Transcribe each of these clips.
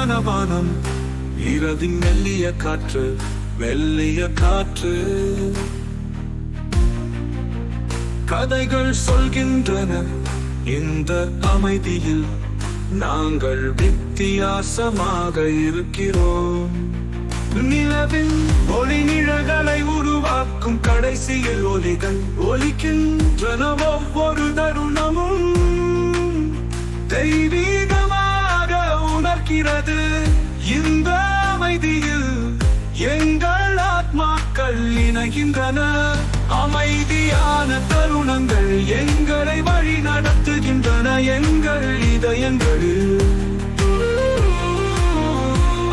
அமைதியான வானம் இரவின் மெல்லிய காற்று வெள்ளிய காற்று. கதைகள் சொல்கின்றன இந்த அமைதியில் நாங்கள் வித்தியாசமாக இருக்கிறோம். நிலவின் ஒளி நிழல்களை உருவாக்கும் கடைசியில் ஒலிகள் ஒலிக்கின்றன ஒவ்வொரு இருக்கிறது இந்த அமைதியில் எங்கள் ஆத்மாக்கள் இணைகின்றன. அமைதியான தருணங்கள் எங்களை வழி நடத்துகின்றன. எங்கள் இதயங்களில்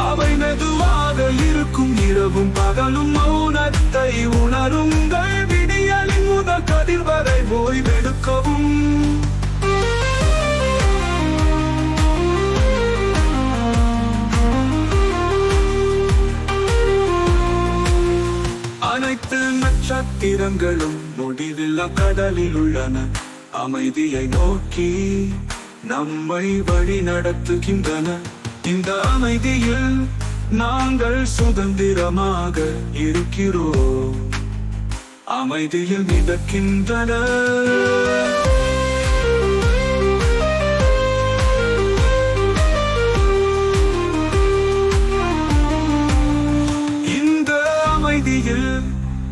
அவை மெதுவாக இருக்கும். இரவும் பகலும் மௌனத்தை உணருங்கள். விடியலின் முதல் கதிர்வரை ஓய்வு சத்திரங்களும் முடிவில்லா கடலில் உள்ளன அமைதியை நோக்கி நம்மை வழி நடத்துகின்றன. இந்த அமைதியில் நாங்கள் சுதந்திரமாக இருக்கிறோம். அமைதியில் மிதக்கின்றன.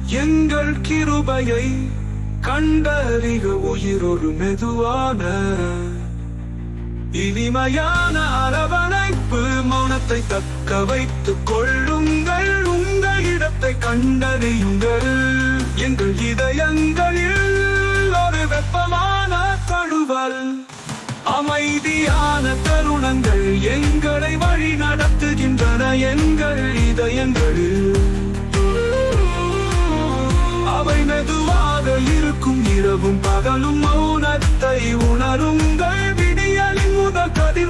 எங்கள் கிருபையை கண்டறிக உயிரொரு மெதுவான இனிமையான அரவணைப்பு. மௌனத்தை தக்க வைத்துக் கொள்ளுங்கள் உங்கள் இடத்தை கண்டறியுங்கள். எங்கள் இதயங்களில் ஒரு வெப்பமான தழுவல் அமைதியான தருணங்கள் எங்களை வழி நடத்துகின்றன. எங்கள் இதயங்களில் இரவும் பகலும் மௌனத்தை உணருங்கள். விடியலின் முத கதி